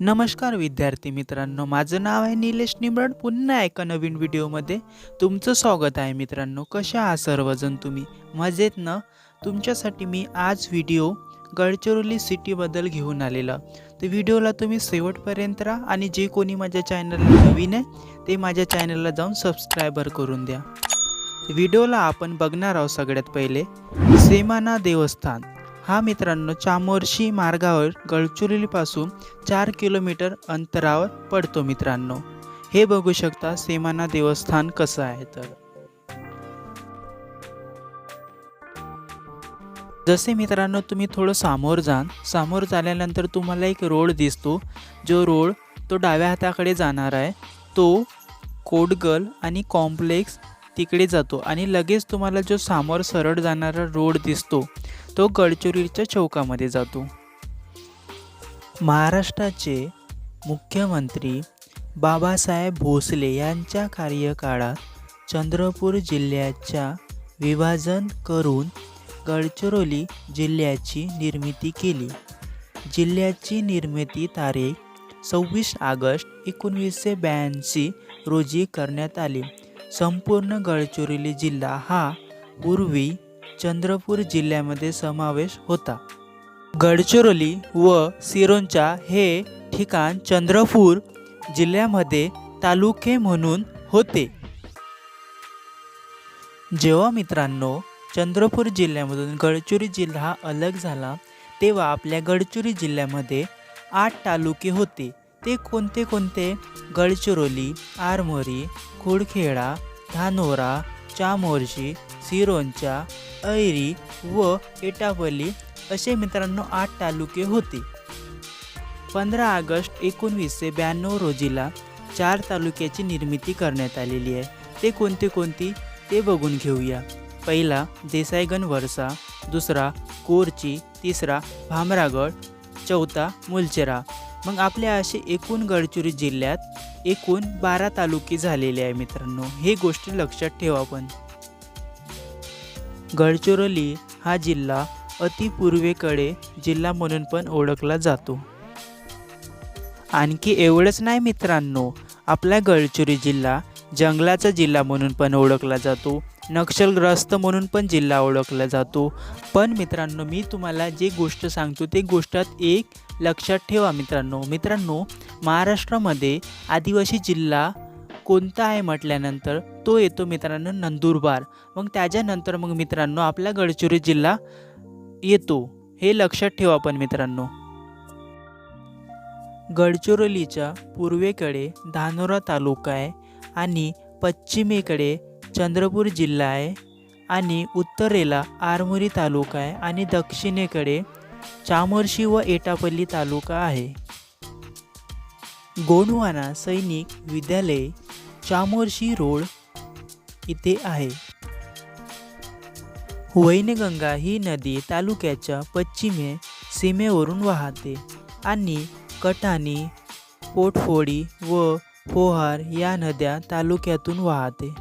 नमस्कार विद्यार्थी मित्रांनो माझं नाव आहे निलेश निंबड पुन्हा एका नवीन व्हिडिओमध्ये तुमचं स्वागत आहे मित्रांनो. कशा आहात सर्वजण तुम्ही? मजेत ना? तुमच्यासाठी मी आज व्हिडिओ गडचिरोली सिटीबद्दल घेऊन आलेला. तर व्हिडिओला तुम्ही शेवटपर्यंत राहा आणि जे कोणी माझ्या चॅनलला नवीन आहे ते माझ्या चॅनलला जाऊन सबस्क्रायबर करून द्या. व्हिडिओला आपण बघणार आहोत सगळ्यात पहिले. सेमाना देवस्थान. हा मित्रांनो चामोर्शी मार्गावर गडचिरोलीपासून चार किलोमीटर अंतरावर पडतो मित्रांनो. हे बघू शकता सेमाना देवस्थान कसं आहे तर. जसे मित्रांनो तुम्ही थोडं सामोर जाल सामोर झाल्यानंतर तुम्हाला एक रोड दिसतो. जो रोड तो डाव्या हाताकडे जाणार आहे. तो कोडगल आणि कॉम्प्लेक्स तिकडे जातो आणि लगेच तुम्हाला जो समोर सरळ जाणारा रोड दिसतो. तो गडचिरोलीच्या चौकामध्ये जातो. महाराष्ट्राचे मुख्यमंत्री बाबासाहेब भोसले यांच्या कार्यकाळात चंद्रपूर जिल्ह्याच्या विभाजन करून गडचिरोली जिल्ह्याची निर्मिती केली. जिल्ह्याची निर्मिती तारीख सव्वीस ऑगस्ट एकोणवीसशे ब्याऐंशी रोजी करण्यात आली. संपूर्ण गडचिरोली जिल्हा हा पूर्वी चंद्रपूर जिल्ह्यामध्ये समावेश होता. गडचिरोली व सिरोंचा हे ठिकाण चंद्रपूर जिल्ह्यामध्ये तालुके म्हणून होते. जेव्हा मित्रांनो चंद्रपूर जिल्ह्यामधून गडचिरोली जिल्हा हा अलग झाला तेव्हा आपल्या गडचिरोली जिल्ह्यामध्ये आठ तालुके होते. ते कोणते कोणते? गडचिरोली आरमोरी खुडखेडा धानोरा चामोर्शी सिरोंचा ऐरी व एटावली असे मित्रांनो आठ तालुके होते. पंधरा ऑगस्ट एकोणवीसशे ब्याण्णव रोजीला चार तालुक्याची निर्मिती करण्यात आलेली आहे. ते कोणते कोणती ते बघून घेऊया. पहिला देसाईगण वरसा दुसरा कोरची तिसरा भामरागड चौथा मुलचेरा. मग आपल्या असे एकूण गडचिरोली जिल्ह्यात एकूण बारा तालुके झालेले आहे मित्रांनो. हे गोष्टी लक्षात ठेवा पण गडचिरोली हा जिल्हा अतिपूर्वेकडे जिल्हा म्हणून पण ओळखला जातो. आणखी एवढंच नाही मित्रांनो आपला गडचिरोली जिल्हा जंगलाचा जिल्हा म्हणून पण ओळखला जातो नक्षलग्रस्त म्हणून पण जिल्हा ओळखला जातो. पण मित्रांनो मी तुम्हाला जे गोष्ट सांगतो ते गोष्टात एक लक्षात ठेवा मित्रांनो. मित्रांनो महाराष्ट्रामध्ये आदिवासी जिल्हा कोणता आहे म्हटल्यानंतर तो येतो मित्रांनो नंदुरबार. मग त्याच्यानंतर मग मित्रांनो आपला गडचिरोली जिल्हा येतो. हे लक्षात ठेवा पण मित्रांनो. गडचिरोलीच्या पूर्वेकडे धानोरा तालुका आहे आणि पश्चिमेकडे चंद्रपूर जिल्हा आहे आणि उत्तरेला आरमोरी तालुका आहे आणि दक्षिणेकडे चामोर्शी व एटापल्ली तालुका आहे. गोंडवाना सैनिक विद्यालय चामोर्शी रोड इथे आहे. वैनगंगा ही नदी तालुक्याच्या पश्चिमे सीमेवरून वाहते आणि कटाणी पोटफोडी व पोहार या नद्या तालुक्यातून वाहते.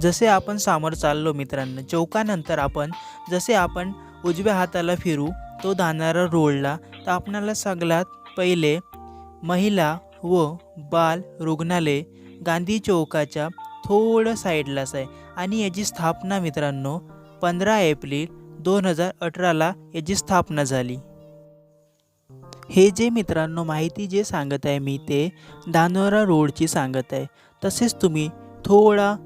जसे आपण समोर चाललो मित्रांनो चौकानंतर आपण जसे आपण उजव्या हाताला फिरू तो धानारा रोडला तर आपणाला सगळ्यात पहिले महिला व बाल रुग्णालय गांधी चौकाच्या थोडं साईडलाच आहे. आणि याची स्थापना मित्रांनो पंधरा एप्रिल दोन हजार अठराला याची स्थापना झाली. हे जे मित्रांनो माहिती जे सांगत आहे मी ते दानोरा रोडची सांगत आहे. तसेच तुम्ही थोडा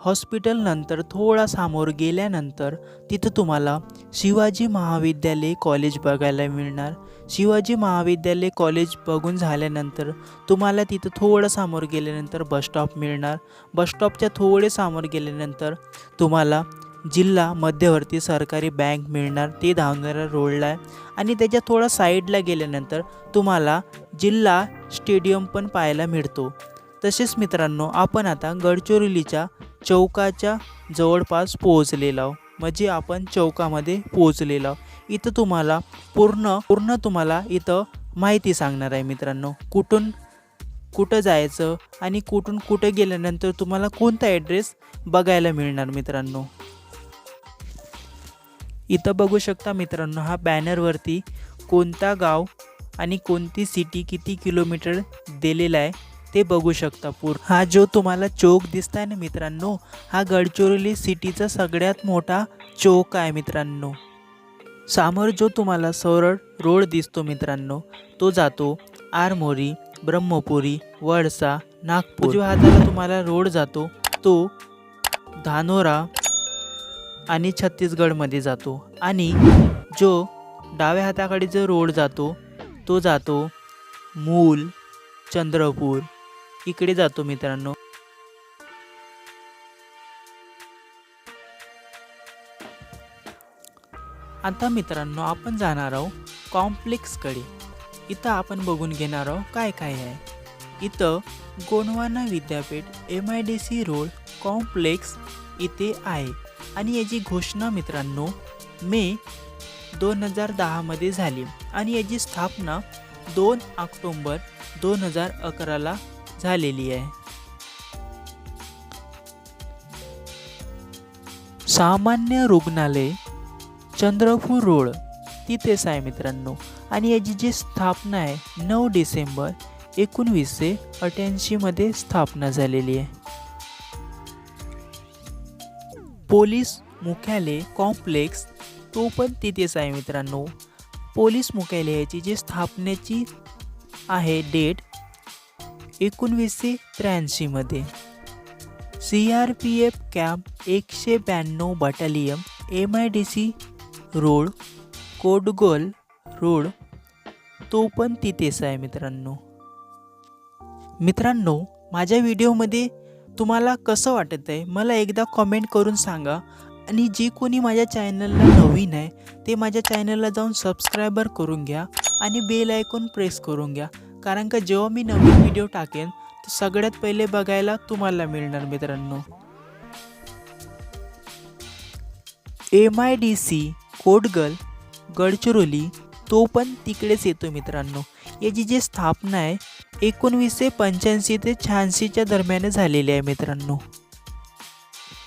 हॉस्पिटलनंतर थोडा समोर गेल्यानंतर तिथं तुम्हाला शिवाजी महाविद्यालय कॉलेज बघायला मिळणार. शिवाजी महाविद्यालय कॉलेज बघून झाल्यानंतर तुम्हाला तिथं थोडं समोर गेल्यानंतर बसस्टॉप मिळणार. बसस्टॉपच्या थोडे समोर गेल्यानंतर तुम्हाला जिल्हा मध्यवर्ती सरकारी बँक मिळणार. ते धावणाऱ्या रोडला आहे. आणि त्याच्या थोडा साईडला गेल्यानंतर तुम्हाला जिल्हा स्टेडियम पण पाहायला मिळतो. तसेच मित्रांनो आपण आता गडचिरोलीच्या चौकाच्या जवळपास पोहोचलेलो आहोत. म्हणजे आपण चौकामध्ये पोहोचलेलो. इथं तुम्हाला पूर्ण पूर्ण तुम्हाला इथं माहिती सांगणार आहे मित्रांनो. कुठून कुठं जायचं आणि कुठून कुठं गेल्यानंतर तुम्हाला कोणता ॲड्रेस बघायला मिळणार मित्रांनो? इथं बघू शकता मित्रांनो हा बॅनरवरती कोणता गाव आणि कोणती सिटी किती किलोमीटर दिलेला आहे. ते बघू शकता पूर्ण हा जो तुम्हाला चौक दिसताय ना मित्रांनो हा गडचिरोली सिटीचा सगळ्यात मोठा चौक आहे मित्रांनो. समोर जो तुम्हाला सरळ रोड दिसतो मित्रांनो तो जातो आरमोरी ब्रह्मपुरी वडसा नागपूर. उजव्या हाताला तुम्हाला रोड जातो तो धानोरा आणि छत्तीसगडमध्ये जातो. आणि जो डाव्या हाताकडे जो रोड जातो तो जातो मूल चंद्रपूर. इकडे जातो मित्रांनो. आता मित्रांनो आपण जाणार आहोत कॉम्प्लेक्सकडे. इथं आपण बघून घेणार आहोत काय काय आहे. इथं Gondwana Vidyapeeth M I D C road complex इथे आहे. आणि याची घोषणा मित्रांनो मे दोन हजार दहामध्ये झाली. आणि याची स्थापना दोन ऑक्टोंबर दोन हजार अकराला झालेली आहे. सामान्य रुग्णालय चंद्रपूर रोड. तिथेच आहे मित्रांनो आणि याची जी स्थापना आहे नऊ डिसेंबर एकोणवीसशे अठ्याऐंशीमध्ये स्थापना झालेली आहे. पोलीस मुख्यालय कॉम्प्लेक्स तो पण तिथेच आहे मित्रांनो पोलीस मुख्यालयाची जी स्थापनेची आहे डेट एकोणवीसशे त्र्याऐंशीमध्ये C R P F camp एकशे ब्याण्णव battalion M I D C road Kodgol road तो पण तिथेच आहे मित्रांनो. मित्रांनो माझ्या व्हिडिओमध्ये तुम्हाला कसं वाटत आहे मला एकदा कॉमेंट करून सांगा. आणि जे कोणी माझ्या चॅनलला नवीन आहे ते माझ्या चॅनलला जाऊन सबस्क्रायबर करून घ्या आणि बेल आयकॉन प्रेस करून घ्या. कारण का जेव्हा मी नवीन व्हिडिओ टाकेन तर सगळ्यात पहिले बघायला तुम्हाला मिळणार मित्रांनो. M I D C Kotgal Gadchiroli तो पण तिकडेच येतो मित्रांनो. याची जी स्थापना आहे एकोणवीसशे पंच्याऐंशी ते शहाऐंशीच्या दरम्यान झालेली आहे मित्रांनो.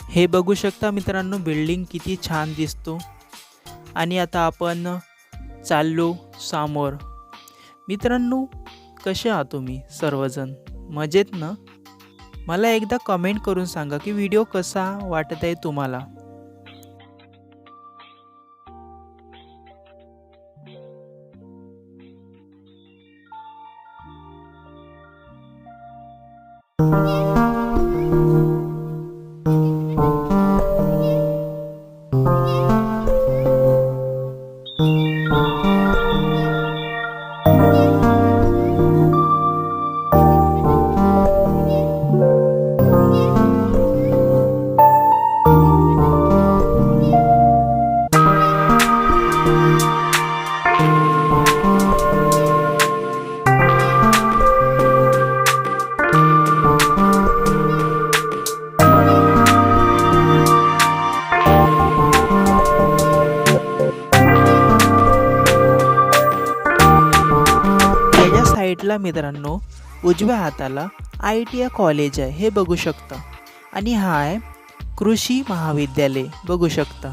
हे बघू शकता मित्रांनो बिल्डिंग किती छान दिसतो. आणि आता आपण चाललो समोर. मित्रांनो कसे आहात तुम्ही सर्वजण? मजेत ना? मला एकदा कमेंट करून सांगा की व्हिडिओ कसा वाटत आहे तुम्हाला? त्याच्या साईडला मित्रांनो उजव्या हाताला आय टी आय कॉलेज आहे हे बघू शकता. आणि हा आहे कृषी महाविद्यालय बघू शकता.